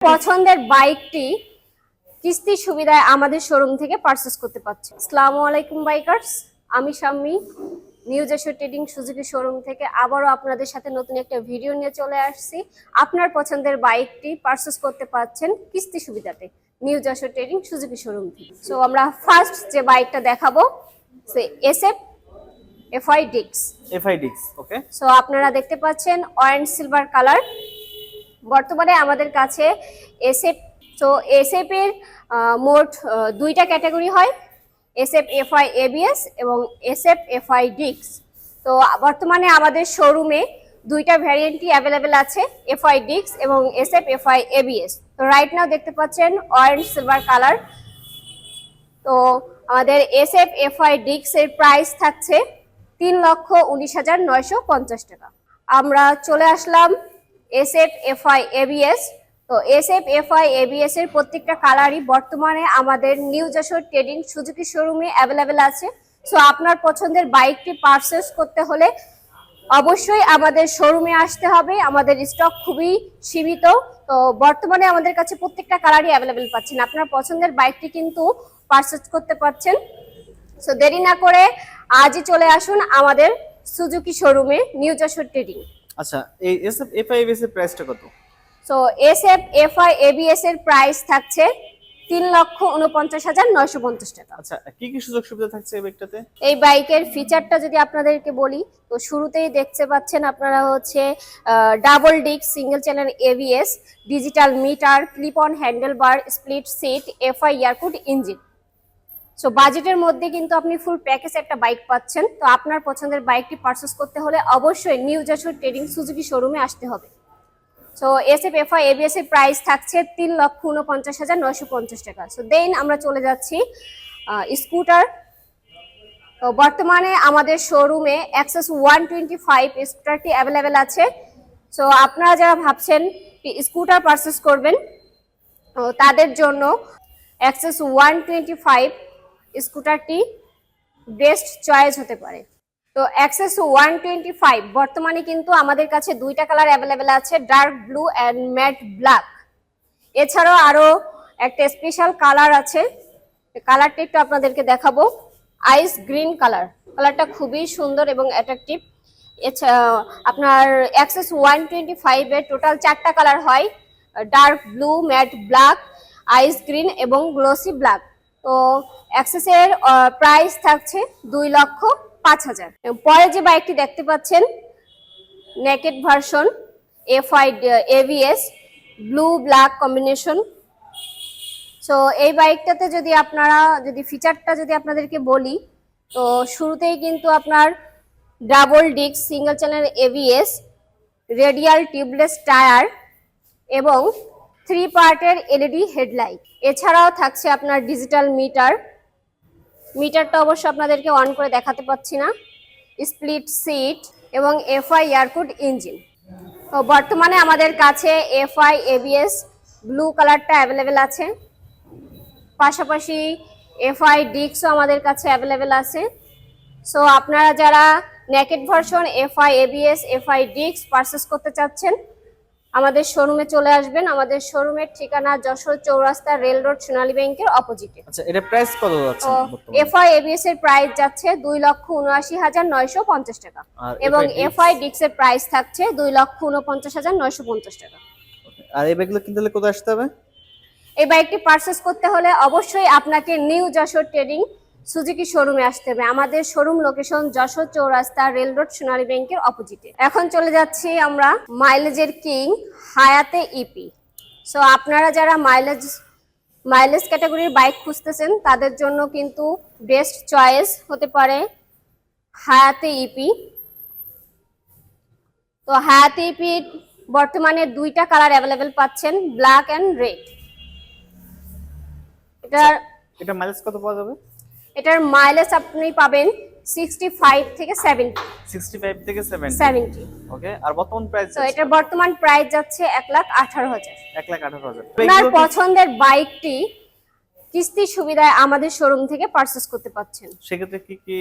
পছন্দের বাইকটি কিস্তি সুবিধায় আমাদের শোরুম থেকে পারচেস করতে পারছেন আসসালামু আলাইকুম বাইকার্স আমি Shammi new Jashore trading Suzuki showroom থেকে আবারও আপনাদের সাথে নতুন একটা ভিডিও নিয়ে চলে আসছি। আপনার পছন্দের বাইকটি পারচেস করতে পারছেন কিস্তি সুবিধাতে new Jashore trading Suzuki showroom থেকে। সো আমরা ফার্স্ট যে বাইকটা দেখাবো সে এসএফ এফআই ডিক্স FI FI disc okay so আপনারা দেখতে পাচ্ছেন অরেঞ্জ সিলভার কালার বর্তমানে আমাদের কাছে এসএফ তো এসএফ এর মোট দুইটা ক্যাটাগরি হয়। এসএফ এফআই এবিএস এবং এসএফ এফআই ডিক্স তো বর্তমানে আমাদের শোরুমে দুইটা ভ্যারিয়েন্টই অ্যাভেলেবেল আছে এফআই ডিক্স এবং এসএফ এফআই এবিএস তো রাইট নাও দেখতে পাচ্ছেন অরেঞ্জ সিলভার কালার তো আমাদের এসএফ এফআই ডিক্স এর প্রাইস থাকছে তিন লক্ষ উনিশ হাজার নয়শো পঞ্চাশ টাকা। আমরা চলে আসলাম এসএফ এফআই এবিএস তো এসএফ এফআই এবিএস এর প্রত্যেকটা কালারই বর্তমানে আমাদের নিউ যশোর ট্রেডিং সুজুকি শোরুমে অ্যাভেলেবেল আছে। সো আপনার পছন্দের বাইকটি পারচেস করতে হলে অবশ্যই আমাদের শোরুমে আসতে হবে। আমাদের স্টক খুবই সীমিত। তো বর্তমানে আমাদের কাছে প্রত্যেকটা কালারই অ্যাভেলেবেল পাচ্ছেন। আপনার পছন্দের বাইকটি কিন্তু পারচেস করতে পারছেন। সো দেরি না করে আজই চলে আসুন আমাদের সুজুকি শোরুমে নিউ যশোর ট্রেডিং আচ্ছা এই এসএফ এফআইবিএস এর প্রাইসটা কত? So S F F I ABS এর প্রাইস থাকছে তিন লক্ষ উনপঞ্চাশ হাজার নয়শো পঞ্চাশ টাকা। আচ্ছা কি কি সুযোগ সুবিধা থাকছে এই বাইকটাতে এই বাইকের ফিচারটা যদি আপনাদেরকে বলি তো শুরুতেই দেখতে পাচ্ছেন আপনারা হচ্ছে double disc single channel ABS digital meter clip on handle bar split seat FI air cooled engine so বাজেটের মধ্যে কিন্তু আপনি ফুল প্যাকেজ একটা বাইক পাচ্ছেন। তো আপনার পছন্দের বাইকটি পারচেস করতে হলে অবশ্যই নিউ জাসুর ট্রেডিং সুজুকি শোরুমে আসতে হবে। So S F F I ABS এর প্রাইস থাকছে তিন লক্ষ উনপঞ্চাশ হাজার নয়শো পঞ্চাশ টাকা। সো দেন আমরা চলে যাচ্ছি স্কুটার তো বর্তমানে আমাদের শোরুমে অ্যাক্সেস ওয়ান টোয়েন্টি ফাইভ স্কুটারটি অ্যাভেলেবেল আছে। সো আপনারা যারা ভাবছেন স্কুটার পারচেস করবেন তাদের জন্য অ্যাক্সেস ওয়ান টোয়েন্টি ফাইভ স্কুটারটি বেস্ট চয়েস হতে পারে। তো অ্যাক্সেস ওয়ান টোয়েন্টি ফাইভ বর্তমানে কিন্তু আমাদের কাছে দুইটা কালার অ্যাভেলেবেল আছে dark blue and matte black এছাড়াও আরও একটা স্পেশাল কালার আছে কালারটা একটু আপনাদেরকে দেখাবো। আইস গ্রিন কালার কালারটা খুবই সুন্দর এবং অ্যাট্রাকটিভ এছাড়া আপনার অ্যাক্সেস ওয়ান টোয়েন্টি ফাইভের টোটাল চারটা কালার হয় dark blue matte black ice green এবং গ্লোসি ব্ল্যাক তো অ্যাক্সেসের প্রাইস থাকছে দুই লক্ষ পাঁচ হাজার। পরে যে বাইকটি দেখতে পাচ্ছেন naked version FI ABS blue black combination so এই বাইকটাতে যদি আপনারা, যদি ফিচারটা যদি আপনাদেরকে বলি, তো শুরুতেই কিন্তু আপনার double disc single channel ABS radial tubeless tyre এবং থ্রি পার্টের এলইডি হেডলাইট। এছাড়াও থাকছে আপনার ডিজিটাল মিটার। মিটারটা অবশ্য আপনাদেরকে অন করে দেখাতে পাচ্ছি না। স্প্লিট সিট এবং এফআই এয়ারকুড ইঞ্জিন। তো বর্তমানে আমাদের কাছে এফআই, এবিএস, ব্লু কালারটা অ্যাভেলেবেল আছে। পাশাপাশি এফআই ডিক্সও আমাদের কাছে অ্যাভেলেবেল আছে। সো আপনারা যারা naked version FI, ABS, FI ডিক্স পারচেস করতে চাচ্ছেন আমাদের শোরুমে চলে আসবেন। আমাদের শোরুমের ঠিকানা যশোর চৌরাস্তা রেল রোড সোনালী ব্যাংকের অপোজিটে আচ্ছা এটা প্রাইস কত যাচ্ছে এফআই এবিএস এর প্রাইস যাচ্ছে দুই লক্ষ উনআশি হাজার নয়শো পঞ্চাশ টাকা। এবং এফআই ডিক্স এর প্রাইস থাকছে দুই লক্ষ উনপঞ্চাশ হাজার নয়শো পঞ্চাশ টাকা। আর এই বাইকগুলো কিনতে হলে কোথায় আসতে হবে? এই বাইকটি পারচেস করতে হলে অবশ্যই আপনাকে নিউ যশোর ট্রেডিং সুজুকি শোরুমে আসতে হবে। আমাদের showroom location Jashore Chourasta rail road, Sonali ব্যাংকের অপোজিটে এখন চলে যাচ্ছি আমরা মাইলেজের কিং হায়াতে ইপি সো আপনারা যারা মাইলেজ মাইলেজ ক্যাটাগরির বাইক খুঁজতেছেন, তাদের জন্য কিন্তু বেস্ট চয়েস হতে পারে হায়াতে ইপি তো হায়াতে ইপি বর্তমানে দুইটা কালার অ্যাভেলেবেল পাচ্ছেন ব্ল্যাক অ্যান্ড রেড এটার এটা মাইলেজ কত পাওয়া যাবে? এটার মাইলেজ আপনি পাবেন সিক্সটি ফাইভ থেকে সেভেন্টি 65 থেকে 70 সেভেন্টি ওকে আর বর্তমান প্রাইস তো এটার বর্তমান প্রাইস যাচ্ছে এক লাখ আঠারো হাজার। 1 লাখ 18 হাজার। আপনার পছন্দের বাইকটি কিস্তি সুবিধায় আমাদের শোরুম থেকে পারচেস করতে পারছেন সেক্ষেত্রে কি কি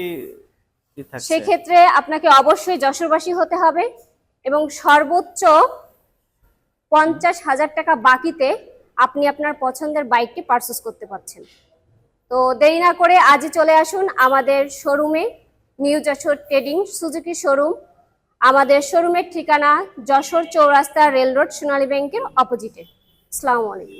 সেক্ষেত্রে আপনাকে অবশ্যই যশোরবাসী হতে হবে এবং সর্বোচ্চ পঞ্চাশ হাজার টাকা বাকিতে আপনি আপনার পছন্দের বাইকটি পারচেস করতে পারছেন। তো দেরি না করে আজই চলে আসুন আমাদের শোরুমে, new Jashore trading, Suzuki showroom. আমাদের শোরুমের ঠিকানা যশোর চৌরাস্তা রেল রোড সোনালী ব্যাংকের অপোজিটে আসসালামু আলাইকুম।